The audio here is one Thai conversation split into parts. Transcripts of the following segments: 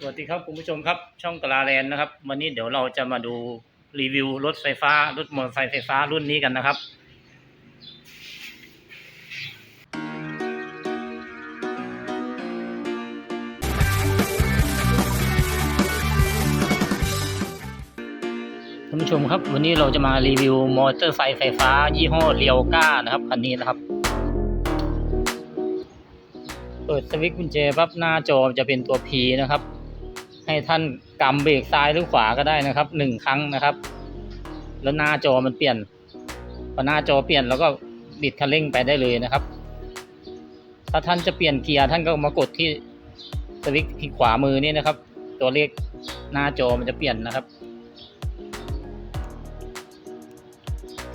สวัสดีครับคุณผู้ชมครับ ช่องกลาแลนนะครับ วันนี้เดี๋ยวเราจะมาดูรีวิวรถไฟฟ้า รถมอเตอร์ไซค์ไฟฟ้ารุ่นนี้กันนะครับท่านผู้ชมครับ วันนี้เราจะมารีวิวมอเตอร์ไซค์ไฟฟ้า ยี่ห้อเรียวก้านะครับคันนี้นะครับเปิดสวิตช์กุญแจปั๊บหน้าจอจะเป็นตัว P นะครับ ให้ท่านกำเบรกซ้ายหรือขวาก็ได้นะครับหนึ่งครั้งนะครับ แล้วหน้าจอมันเปลี่ยนพอหน้าจอเปลี่ยนแล้วก็บิดคันเร่งไปได้เลยนะครับ ถ้าท่านจะเปลี่ยนเกียร์ท่านก็มากดที่สวิตช์ที่ขวามือนี่นะครับ ตัวเลขหน้าจอมันจะเปลี่ยนนะครับ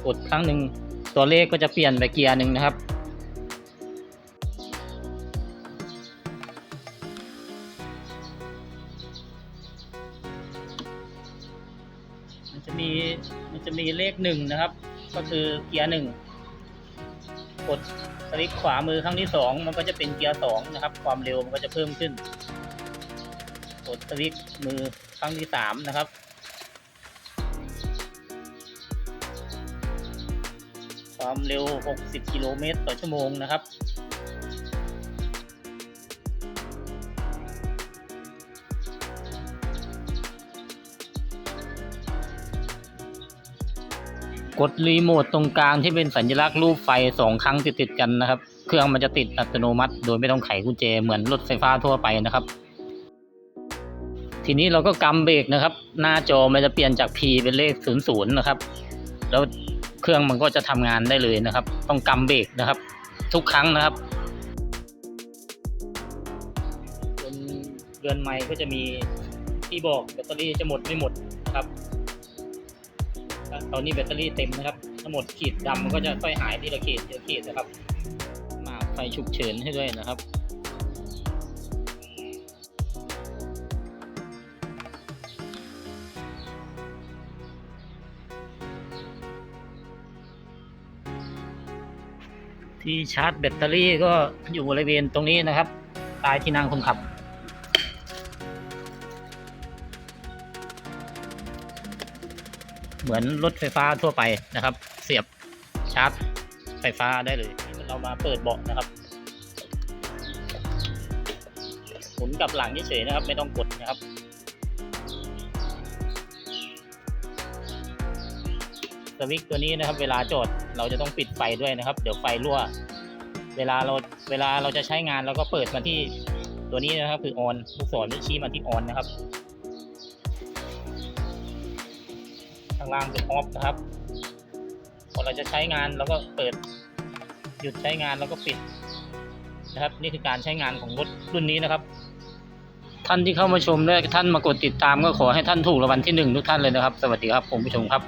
กดครั้งหนึ่งตัวเลขก็จะเปลี่ยนไปเกียร์หนึ่งนะครับ มันจะมีมันจะมีเลขหนึ่งนะครับ ก็คือเกียร์หนึ่งกดสลิปขวามือครั้งที่สองมันก็จะเป็นเกียร์สองนะครับ ความเร็วมันก็จะเพิ่มขึ้น กดสลิปมือครั้งที่สามนะครับความเร็ว 60 กิโลเมตรต่อชั่วโมงนะครับ กดรีโมทตรงกลางที่เป็นสัญลักษณ์รูปไฟสองครั้งติดๆกันนะครับ เครื่องมันจะติดอัตโนมัติ โดยไม่ต้องไขกุญแจเหมือนรถไฟฟ้าทั่วไปนะครับ ทีนี้เราก็กำเบรกนะครับ หน้าจอมันจะเปลี่ยนจาก P เป็นเลข 00 นะครับ แล้วเครื่องมันก็จะทำงานได้เลยนะครับ ต้องกำเบรกนะครับ ทุกครั้งนะครับบนเรือนไม้ก็จะมีที่บอกแบตเตอรี่จะหมดไม่หมดนะครับ ตอนนี้แบตเตอรี่เต็มนะครับ ทั้งหมดขีดดำมันก็จะค่อยหายทีละขีดทีละขีดนะครับ มาไฟฉุกเฉินให้ด้วยนะครับที่ชาร์จแบตเตอรี่ก็อยู่บริเวณตรงนี้นะครับใต้ที่นั่งคนขับ เหมือนรถไฟฟ้าทั่วไปนะครับ เสียบชาร์จไฟฟ้าได้เลย เรามาเปิดเบาะนะครับหมุนกับหลังเฉยๆนะครับ ไม่ต้องกดนะครับสวิตตัวนี้นะครับ เวลาจอดเราจะต้องปิดไฟด้วยนะครับ เดี๋ยวไฟรั่ว เวลาเราเวลาเราจะใช้งานเราก็เปิดมาที่ตัวนี้นะครับ คือออนลูกศรชี้มาที่ออนนะครับ ข้างล่างเป็นออฟนะครับพอเราจะใช้งานเราก็เปิดหยุดใช้งานแล้วก็ปิดนะครับ นี่คือการใช้งานของรถรุ่นนี้นะครับ ท่านที่เข้ามาชมและท่านมากดติดตามก็ขอให้ท่านถูกรางวัลที่หนึ่งทุกท่านเลยนะครับ สวัสดีครับผมผู้ชมครับ